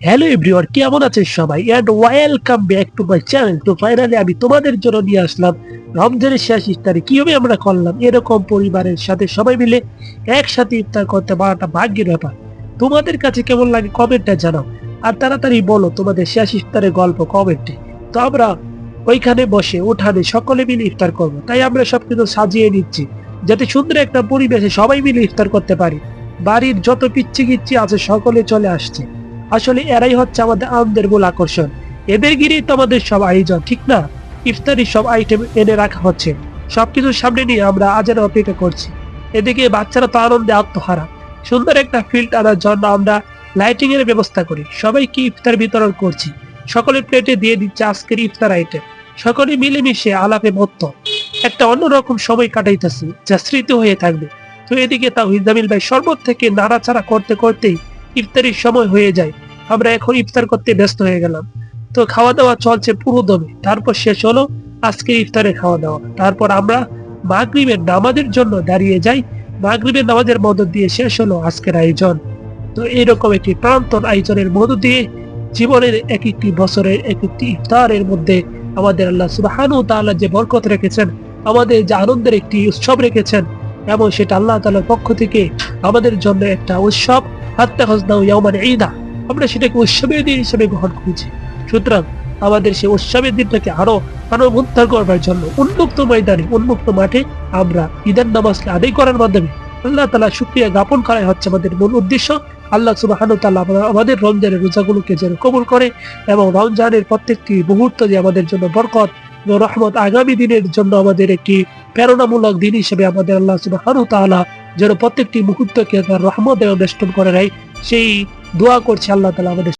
Hello everyone কেমন আছেন সবাই? And welcome back to my channel তো ফাইনালি আমি তোমাদের জন্য নিয়ে আসলাম রমজানের শেষ ইফতারে। কীভাবে আমরা করলাম? এরকম পরিবারের সাথে সবাই মিলে একসাথে ইফতার করতে পারাটা ভাগ্যের ব্যাপার। তোমাদের কাছে কেমন লাগে কমেন্টে জানাও। আর তাড়াতাড়ি বলো তোমাদের শেষ ইফতারের গল্প কমেন্টে। তো আমরা ওইখানে বসে, উঠানে সকলে মিলে ইফতার করব। তাই আমরা সবকিছু সাজিয়ে নিচ্ছি, যাতে সুন্দর একটা পরিবেশে সবাই মিলে ইফতার করতে পারি। বাড়ির যত পিচ্ছি গিচ্ছি আছে, সকলে চলে আসছে। আসলে এরাই হচ্ছে আমাদের আনন্দের মূল আকর্ষণ। এদের গিরেই তো আমাদের সব আয়োজন, ঠিক না? ইফতারি সব আইটেম এনে রাখা হচ্ছে। সবকিছু সামনে নিয়ে আমরা আজার অপেক্ষা করছি। এদিকে বাচ্চারা তো আনন্দে আত্মহারা। সুন্দর একটা ফিল্ড আনার জন্য আমরা লাইটিং এর ব্যবস্থা করি। সবাইকে ইফতার বিতরণ করছি। সকলের প্লেটে দিয়ে দিচ্ছে আজকের ইফতার আইটেম সকলে মিলেমিশে আলাপে মত্ত। একটা অন্যরকম সময় কাটাইতেছে, যা স্মৃতি হয়ে থাকবে। তো এদিকে তাও হিজামিল ভাই শরবত থেকে নাড়াচাড়া করতে করতেই ইফতারির সময় হয়ে যায়। আমরা এখন ইফতার করতে ব্যস্ত হয়ে গেলাম। তো খাওয়া দাওয়া চলছে পুরো দমে তারপর শেষ হলো আজকে ইফতারে খাওয়া দাওয়া তারপর আমরা মাগরিবের নামাজের জন্য দাঁড়িয়ে যাই। মাগরিবের নামাজের মধ্য দিয়ে শেষ হলো আজকের আয়োজন। তো এইরকম একটি প্রান্তন আয়োজনের মধ্য দিয়ে জীবনের এক একটি বছরের এক একটি ইফতারের মধ্যে আমাদের আল্লাহ সুবাহানু তাআলা যে বরকত রেখেছেন, আমাদের যে আনন্দের একটি উৎসব রেখেছেন, এবং সেটা আল্লাহ তাআলার পক্ষ থেকে আমাদের জন্য একটা উৎসব ঈদা। আমরা সেটাকে উৎসবের দিন হিসেবে গ্রহণ করেছি। সুতরাং আমাদের সেই উৎসবের দিনটাকে আরও আরও উদ্ধার করবার জন্য উন্মুক্ত ময়দানে, উন্মুক্ত মাঠে আমরা ঈদের নামাজকে আদায় করার মাধ্যমে আল্লাহ তালা শুক্রিয়া জ্ঞাপন করাই হচ্ছে আমাদের মূল উদ্দেশ্য। আল্লাহ সুবাহানু তাল্লাহ আমাদের রমজানের রোজাগুলোকে যেন কবুল করে এবং রমজানের প্রত্যেকটি মুহূর্ত যে আমাদের জন্য বরকত রহমত আগামী দিনের জন্য আমাদের একটি প্রেরণামূলক দিন হিসেবে আমাদের আল্লাহ সুবাহানু তাআলা যেন প্রত্যেকটি মুহূর্তকে তার রহমত এবং বেষ্টন করে নেয়। সেই দোয়া করছে আল্লাহ তালা আমাদের